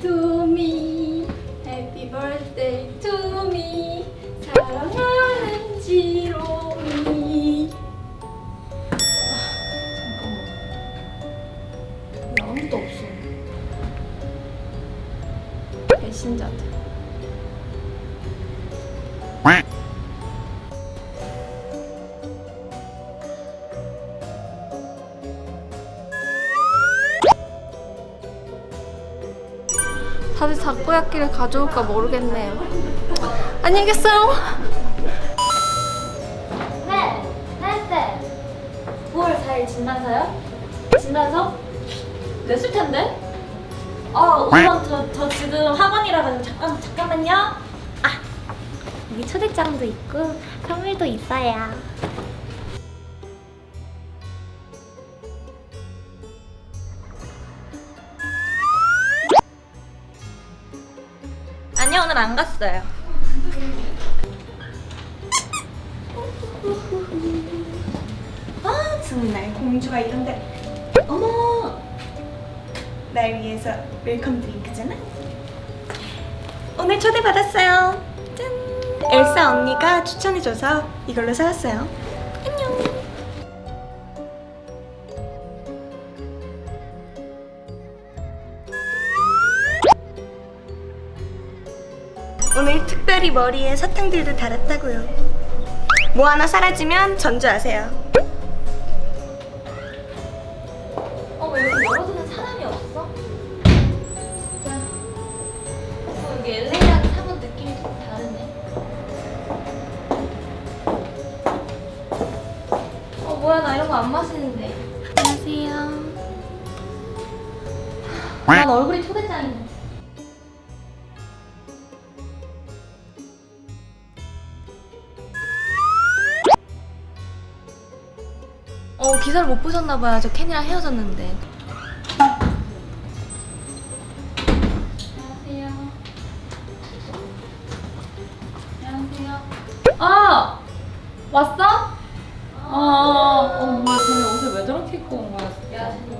tout 다들 다코야끼를 가져올까 모르겠네요. 안녕히 계세요. 네, 네, 9월 4일 진단서요? 진단서? 냈을 텐데? 아, 우선 저, 저 지금 학원이라서 잠깐, 잠깐만요. 아, 여기 초대장도 있고 선물도 있어요. 안 갔어요. 아 정말 공주가 이런데. 어머! 날 위해서 웰컴 드링크잖아. 오늘 초대받았어요. 짠! 엘사 언니가 추천해줘서 이걸로 사왔어요 오늘 특별히 머리에 사탕들도 달았다고요. 뭐 하나 사라지면 전주하세요 어, 기사를 못 보셨나봐요. 저 캔이랑 헤어졌는데. 안녕하세요. 안녕하세요. 아! 왔어? 아, 어, 뭐야, 쟤네 옷을 왜 저렇게 입고 온 거야, 야, 진짜.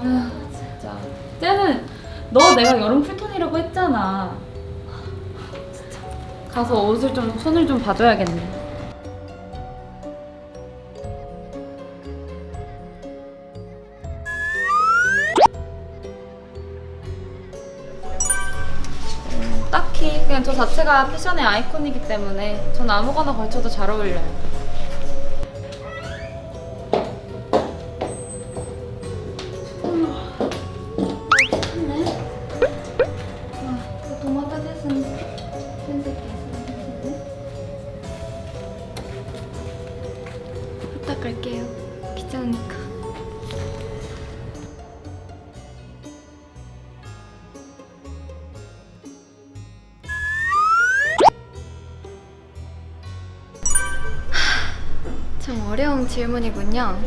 아휴, 진짜. 쟤는 너 내가 여름 쿨톤이라고 했잖아. 가서 옷을 좀, 손을 좀 봐줘야겠네. 그냥 저 자체가 패션의 아이콘이기 때문에 전 아무거나 걸쳐도 잘 어울려요. 참 어려운 질문이군요.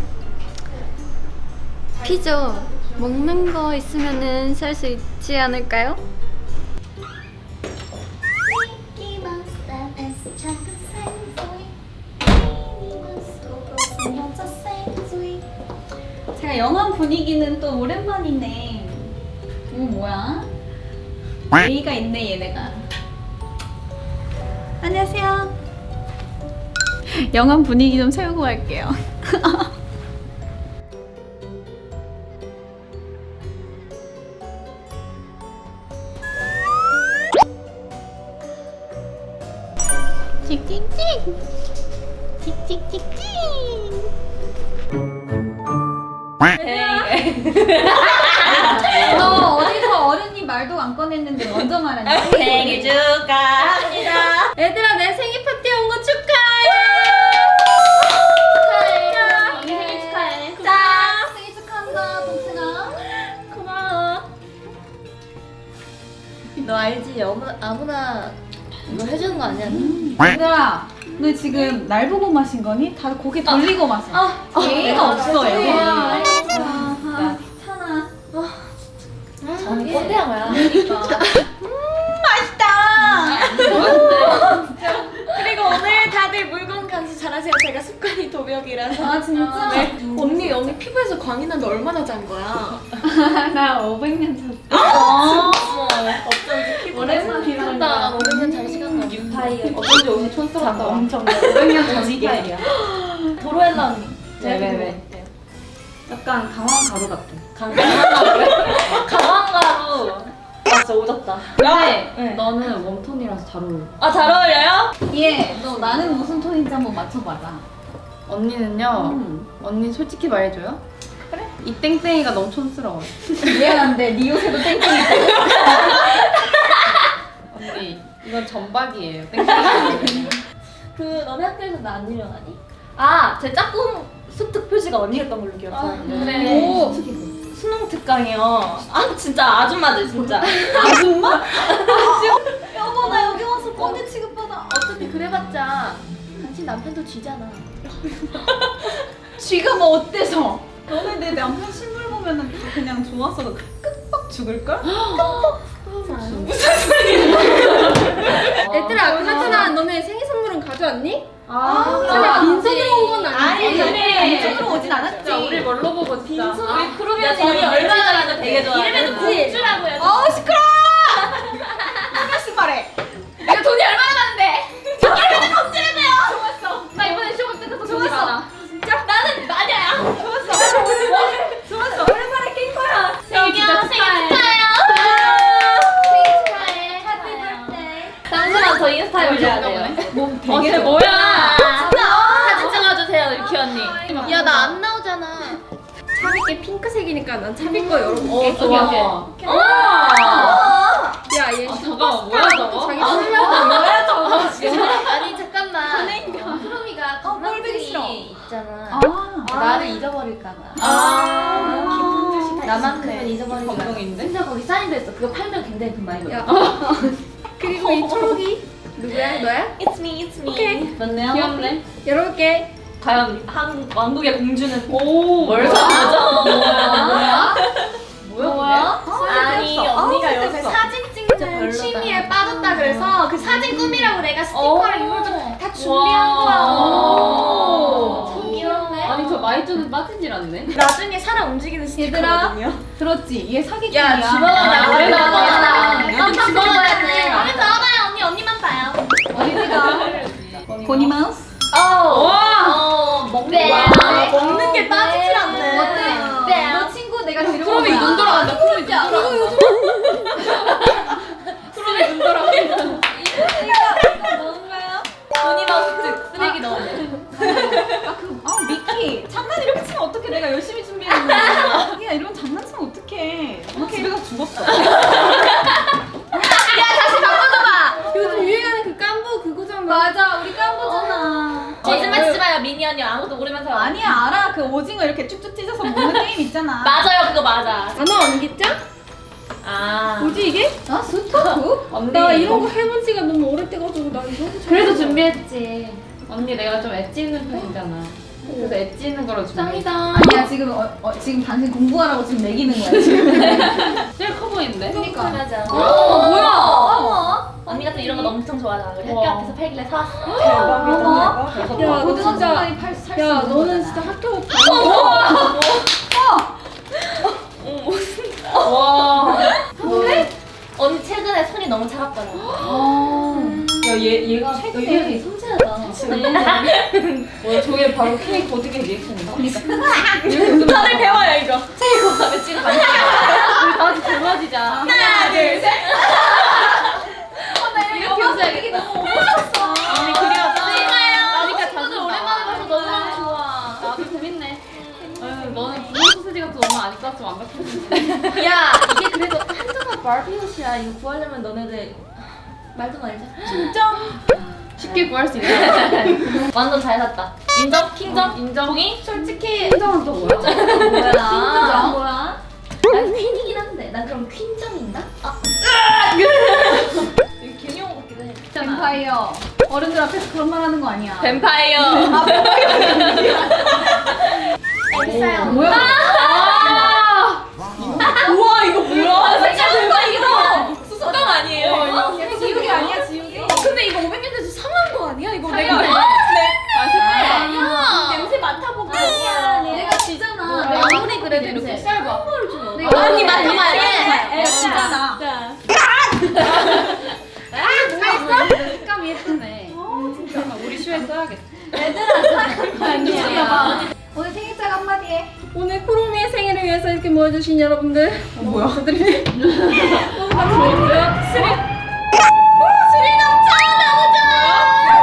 피죠. 먹는 거 있으면은 살 수 있지 않을까요? 제가 영화 분위기는 또 오랜만이네. 이거 뭐야? 예의가 있네 얘네가. 안녕하세요 영화 분위기 좀 세우고 갈게요. 너 알지? 아무나, 아무나 이거 해주는 거 아니야? 얘들아 너 지금 날 보고 마신 거니? 다 고개 돌리고 마셔. 아, 예의가 없어 얘. 아, 야, 괜찮아. 언니 꼰대야 뭐야 그리고 오늘 다들 물건 감시 잘하세요 제가 습관이 도벽이라서 아 진짜? 언니 언니 피부에서 광이 난데 얼마나 잔 거야? 나 500년 오랜만에 비난다. 500년 잘 시간다. 뉴파이어. 어쩐지 오늘 촌스럽다. 엄청 500년 전 시계야. 도로엘라 언니. 제가 네, 네, 네. 약간 강황 가루 같아. 강황가루? 강황가루. 아 진짜 오졌다. 근데 네. 너는 웜톤이라서 잘 어울려. 아잘 어울려요? 예. 너 나는 무슨 톤인지 한번 맞춰봐라. 언니는요? 음. 언니 솔직히 말해줘요? 이 땡땡이가 너무 촌스러워. 미안한데 네 옷에도 땡땡이. 언니 이건 전박이에요. 땡땡이. 그 너네 학교에서 나안 유명하니? 아, 제 짝꿍 습득 표지가 언니였던 걸로 기억하는데. 그래. 오, 수능 특강이요. 아, 진짜 아줌마들 진짜. 아줌마? 여보 나 여기 와서 꼰대 취급받아. 어차피 그래봤자 당신 남편도 쥐잖아. 쥐가 뭐 어때서? 너네 내 남편 실물 보면은 그냥 좋아서 끝박 죽을걸? 얘들아 그나저나 너네 생일 선물은 가져왔니? 아, 설마 빈손으로 온 건 아니지? 아니. 이쪽으로 오진 않았지. 우리 뭘로 보고 진짜. 우리 크루비언 언니 얼마나 되게 좋아해. 이름에도? 공주라고 해요. 어우 시끄러! 있잖아. 아. 나를 잊어버릴까봐. 아. 기쁜 듯이 나만큼은 잊어버리지 마. 감동인데? 심지어 거기 사인도 했어. 그거 팔면 굉장히 돈 많이 벌어. 야 그리고 이 초록이 누구야? 너야? It's me, it's me. 오케이. 맞네요. 귀엽네. 열어볼게 과연 한 왕국의 공주는 오, 뭘 사죠? 뭐야? 뭐야? 아니 아, 언니가 됐어. 사진 찍는 취미에 빠 졌다 그래서 그 사진 꾸미라고 내가 스티커랑 이걸 좀다 준비한 거야. 오. 참 귀엽네. 아니, 저 마이쮸는 빠지질 않네. 나중에 사람 움직이는 스티커거든요. 들었지? 얘 사기꾼이야. 야. 그래, 우리가 맞아. 먹었다. 깜짝 놀라야 돼. 언니 언니만 봐요. 어디가? 보니 마우스? 어. 와. 어 먹는 네. 거야. 네. 먹는 게 빠지질 않네. 어때? 네. 너 친구 내가 프롬이 거야. 눈 돌아간다. 프롬이 눈 돌아간다. 프롬이 눈 돌아간다. 뭔가요? 돈이 마우스 쓰레기 넣어내. 아, 그, 아, 미키. 장난 이렇게 치면 어떡해. 내가 열심히 준비했는데. 야, 이러면 장난치면 어떡해. 너 집에 가서 죽었어. 요즘 유행하는 그 깐부 그거잖아 맞아, 우리 깐부잖아. 거짓말 치지 마요. 미니 언니 아무것도 모르면서. 아니야, 알아. 그 오징어 이렇게 쭉쭉 찢어서 먹는 게임 있잖아. 맞아요. 그거 맞아. 단어 언기장? 아. 뭐지 이게? 아, 스토브? 언니. 나 이런 거 해본 지가 너무 오래돼가지고 나 이런 거 그래서 준비했지. 언니 내가 좀 엣지 있는 편이잖아. 그래서 엣지 있는 거로 준비했어. 아니야, 지금, 어, 어, 지금 당신 공부하라고 지금 매기는 거야, 지금. 제일 커 보이는데? 그니까. 맞아. 어, 뭐야? 어머. 언니가 또 이런 거 엄청 좋아하잖아. 우리 학교 우와. 앞에서 팔길래 사왔어. 어머. 야, 너 진짜 살수 야 있는 너는 거잖아. 진짜 학교고 와. 언니 최근에 손이 너무 차갑더라. 야, 얘, 얘가 되게 섬세하다. 뭐야, 저게 바로 K 고딕의 리액션인가? 그러니까. 다들 배워요 이거. 고삼에 찍은 거 우리 다 같이 젊어지자. 하나 둘 셋. 이렇게 웃어. 너무 멋있어. 언니. 그러니까 친구들 오랜만에 봐서 너무 좋아. 나도 재밌네. 아유, 너는 분홍 소세지 같은 거 엄마 안 입고 왔으면 완벽했는데. 야 바비 옷이야. 이거 구하려면 너네들 말도 말자. 진짜? 쉽게 구할 수 있는. 완전 잘 샀다. 인정? 킹정? 인정. 동의? 솔직히 인정은 또 뭐야? 뭐야? 퀸정? 뭐야? 난 퀸이긴 한데 난 그럼 퀸정인가? 아. 이거 개념 같기도 해. 뱀파이어. 어른들 앞에서 그런 말 하는 거 아니야. 뱀파이어. 엘사요. 뭐야? 아! 우와 이거 뭐야? 진짜 이거 수수깡 아니에요? 야, 지우개 아니야, 지우개? 근데 이거 500년 전에 상한 거 아니야? 이거 내가 네. 아, 색깔. 야 냄새 맡아보고 아니야. 내가 지잖아. 내가 아무리 그래도 이렇게 냄새. 쌀봐. 내가 언니 어, 맡아봐야 애 돼. 지잖아. 색감이 예쁘네. 써야겠어. 아니야. 오늘 생일짝 한마디 해. 오늘 쿠로미의 생일을 위해서 이렇게 모여주신 여러분들 어, 뭐야? 감사드립니다. 너무 감사드립니다. 스리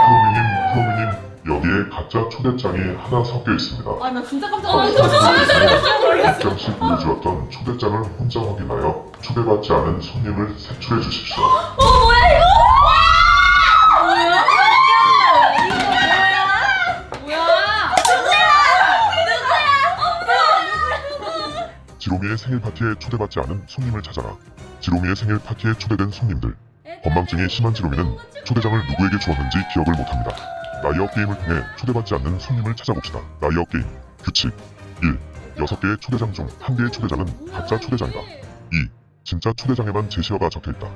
프로미님, 프로미님, 여기에 가짜 초대장이 하나 섞여 있습니다. 아, 나 진짜 깜짝 어, 놀랐어. 가끔씩 보여주었던 초대장을 혼자 확인하여 초대받지 않은 손님을 색출해 주십시오. 뭐야? 지로미의 생일 파티에 초대받지 않은 손님을 찾아라. 지로미의 생일 파티에 초대된 손님들. 건망증이 심한 지로미는 초대장을 누구에게 주었는지 기억을 못합니다. 라이어 게임을 통해 초대받지 않는 손님을 찾아봅시다. 라이어 게임 규칙 1. 6개의 초대장 중 1개의 초대장은 가짜 초대장이다. 2. 진짜 초대장에만 제시어가 적혀있다.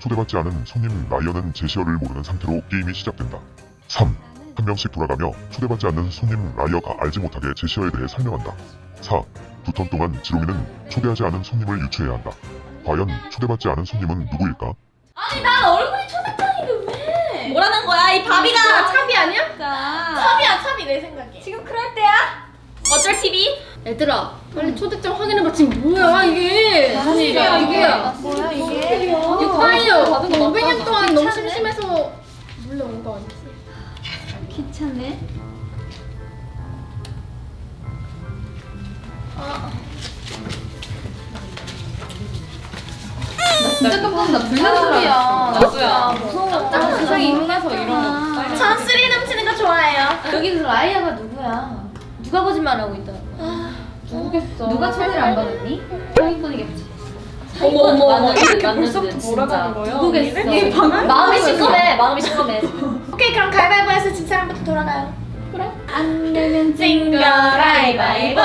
초대받지 않은 손님 라이어는 제시어를 모르는 상태로 게임이 시작된다. 3. 한 명씩 돌아가며 초대받지 않는 손님 라이어가 알지 못하게 제시어에 대해 설명한다. 4. 두턴 동안 지로미는 초대하지 않은 손님을 유추해야 한다. 과연 초대받지 않은 손님은 누구일까? 아니 나 얼굴이 초대장인데 왜? 뭐라는 거야 이 바비가? 차비 아니야? 차비야 차비 내 생각에. 지금 그럴 때야? 어쩔 TV? 얘들아 빨리 초대장 확인해봐 지금 뭐야 이게 무슨 일이야 이게 뭐야 이게? 이거 파이어 받은 거 500년 동안 너무. 심심해서 몰래 온거 아니지? 귀찮네. 진짜 깜짝 놀랐어. 불난 소리야. 나도야. 무서워. 세상에 일어나서 이런 거. 전 스릴 넘치는 거 좋아해요. 여기서 라이아가 누구야? 누가 거짓말하고 있다. 모르겠어. 누가 초대를 안 받았니? 사기꾼이겠지. 어머 어머 어머 이렇게 벌써부터 몰아가는 거야? 누구겠어? 마음이 시커매 마음이 시커매. 오케이 그럼 가위바위보해서 진 사람부터 돌아가요. 안 내면 징거 가위바위보.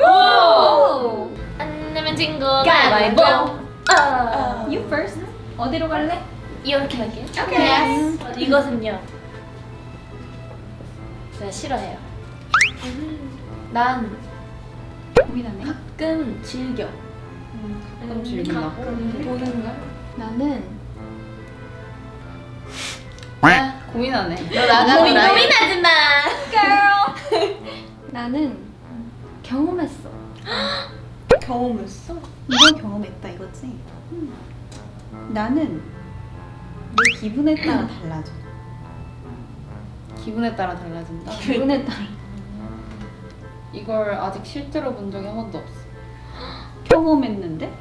오! 안 내면 진거 가위바위보. 아. You first. 어디로 갈래? 이렇게 할게요. 오케이. 이것은요. 제가 싫어해요. 난 고민하네. 가끔 즐겨. 가끔 즐긴다고? 가끔 보는 걸. 나는 고민하네. 너 나가 고민 고민하지 마. 나는 경험했어. 경험했어? 이건 경험했다 이거지? 나는 내 기분에 따라 달라져. 기분에 따라 달라진다. 기분에 따라. 이걸 아직 실제로 본 적이 한 번도 없어. 경험했는데?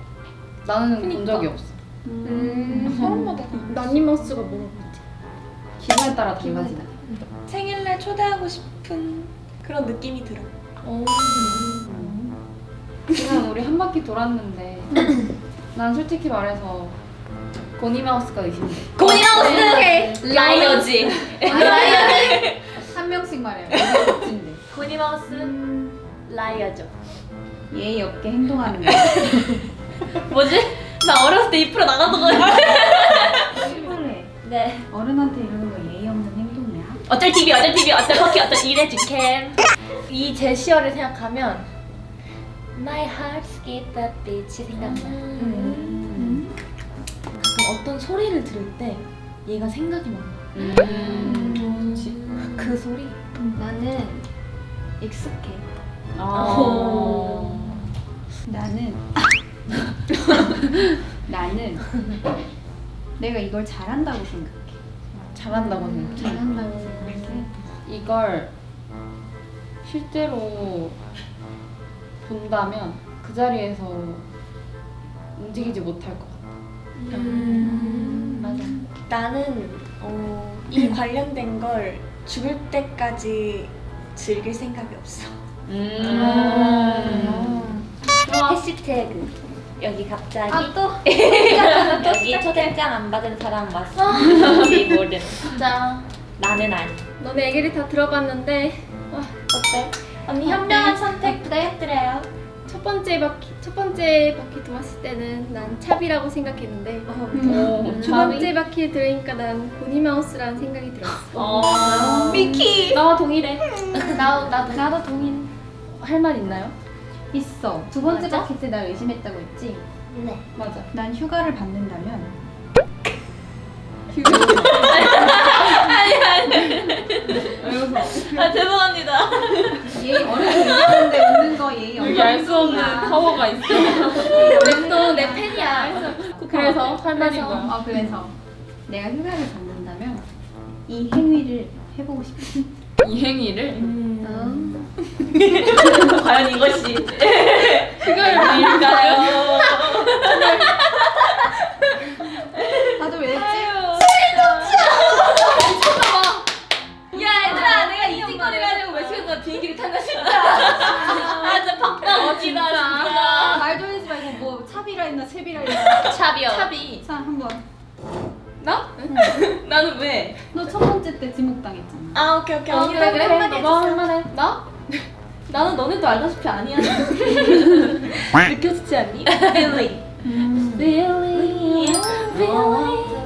나는 본 적이 없어. 음. 사람마다 난니마우스가 물어봤지 기분에 따라 달라진다. 생일날 초대하고 싶은 그런 느낌이 들어. 지금 우리 한 바퀴 돌았는데 난 솔직히 말해서 고니마우스가 의심돼. 고니마우스 라이어지. 라이어지. 한 명씩 말해요. 고니마우스 라이어죠. 예의 없게 행동하는 거. 뭐지? 나 어렸을 때 2% 나가던 거야. 그래. 네. 어른한테 이러는 거 예의 없는 행동이야. 어쩔 TV, 어쩔 TV, 어쩔 버키, 어쩔 이래준 캠. 이 제시어를 생각하면 My heart skip a beat이 생각나. 음. 가끔 어떤 소리를 들을 때 얘가 생각이 막 나. 음. 그 소리? 나는 익숙해. 아. 나는 나는 내가 이걸 잘한다고 생각해. 잘한다고 생각해. 잘한다고 생각해. 이걸 실제로 본다면 그 자리에서 움직이지 못할 것 같아. 음, 맞아. 나는 어, 이 관련된 걸 죽을 때까지 즐길 생각이 없어. 음. 해시태그. 여기 갑자기 아 또. 여기 초대장 안 받은 사람 왔어. 우리 모든. 진짜. 나는 아니. 너네 얘기를 다 들어봤는데 어때? 언니 현명한 선택 부탁드려요. 첫 번째 바퀴 첫 번째 바퀴 도왔을 때는 난 차비라고 생각했는데 오, 두 번째 바퀴에 들으니까 난 고니마우스라는 생각이 들었어. 어. 미키. 나와 동일해. 나 나도 나도 동의해. 할 말 있나요? 있어. 두 번째 맞아? 바퀴 때날 의심했다고 했지? 네. 맞아. 난 휴가를 받는다면 예의 어른이 있는데 웃는 거 예의 여기 알 수 없는 파워가 있어. 네, 랩도 내 팬이야. 그래서 할 말인 그래서 거야. 어 그래서 내가 휴가를 잡는다면 이 행위를 해보고 싶어. 이 행위를 음. 음. 과연 이것이 휴가를 빌까요? 아 진짜 팍다 어지다 진짜 말 돌리지 말고 뭐 차비라 했나 채비라 했나. 차비요 차비 자 한번. 나? 나는 왜? 너 첫 번째 때 지목 당했잖아. 아 오케이 오케이 어, 언니 그래, 그래 그래. 한마디 너가 해주세요. 할만해. 나? 나는 너네도 알다시피 아니야. 느껴지지 않니? Feeling. Feeling. Feeling.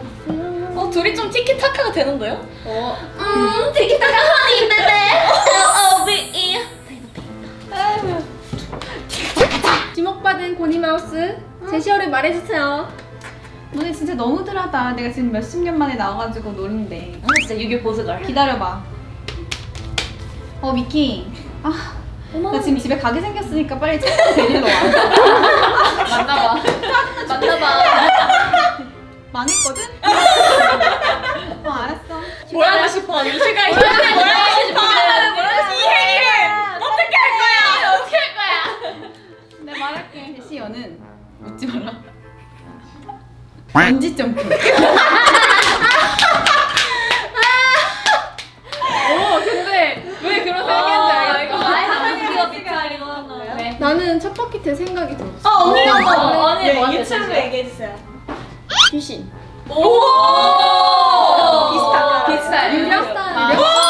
어 둘이 좀 티키타카가 되는데요? 어. 음 티키타카 하니 베베. L O V E. 지목받은 고니마우스 제시어를 말해주세요. 너네 진짜 너무들하다. 내가 지금 몇십 년 만에 나와가지고 노는데. 아 진짜 유교 보스걸. 기다려봐. 어 미키. 아, 나 지금 집에 가게 생겼으니까 빨리 차 데리러 와. 만나봐. 만나봐. 망했거든? 어 알았어. 뭘 하고 싶어? 유시가 뭘하 제시어는 웃지 마라. 번지 점프. 근데 왜 그런 생각인지 알겠어. 아이 하나님이가 미탈 이거 하나. 네. 나는 첫 바퀴 때 생각이 들었어. 아 언니 언니 언니 네, 유튜브 주세요. 귀신. 오 비슷할까요? 비슷해. 유령 스타일. 유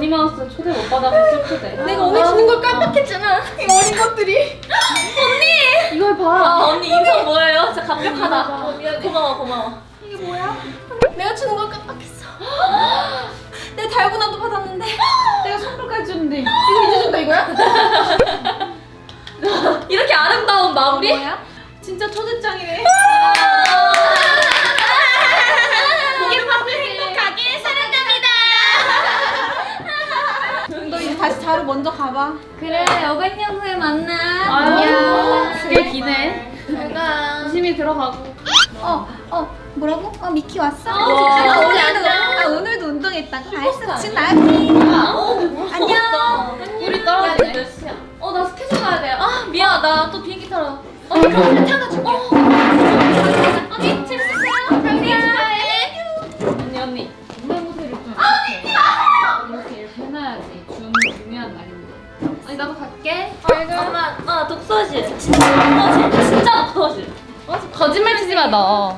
울어? 버니마우스 초대 못 받아서 슬프대. 내가 언니 주는 걸 깜빡했잖아. 이 어린 것들이. 이걸 봐. 아 언니 인성 뭐예요? 진짜 감격하다. 고마워 고마워. 내가 주는 걸 깜빡했어. 내 달고나도 받았는데. 내가 선물까지 줬는데 이거 이제 준다 이거야? 이렇게 아름다운 마무리? 진짜 먼저 가봐. 그래 어간년 후에 만나. 안녕. 꽤 기네. 내가 조심히 들어가고. 어, 어, 뭐라고? 어, 미키 왔어? 어, 아, 진짜 오늘도. 아, 오늘도 운동했다고? 알았어, 나갈게. 안녕. 우리 야, 떨어지네. 몇 시야? 어, 나 스케줄 가야 돼. 아, 미안. 나 또 비행기 타러. 어, 그럼 타다 줄게. 독서실. 진짜 독서실. 진짜 독서실. 거짓말 치지 마 너.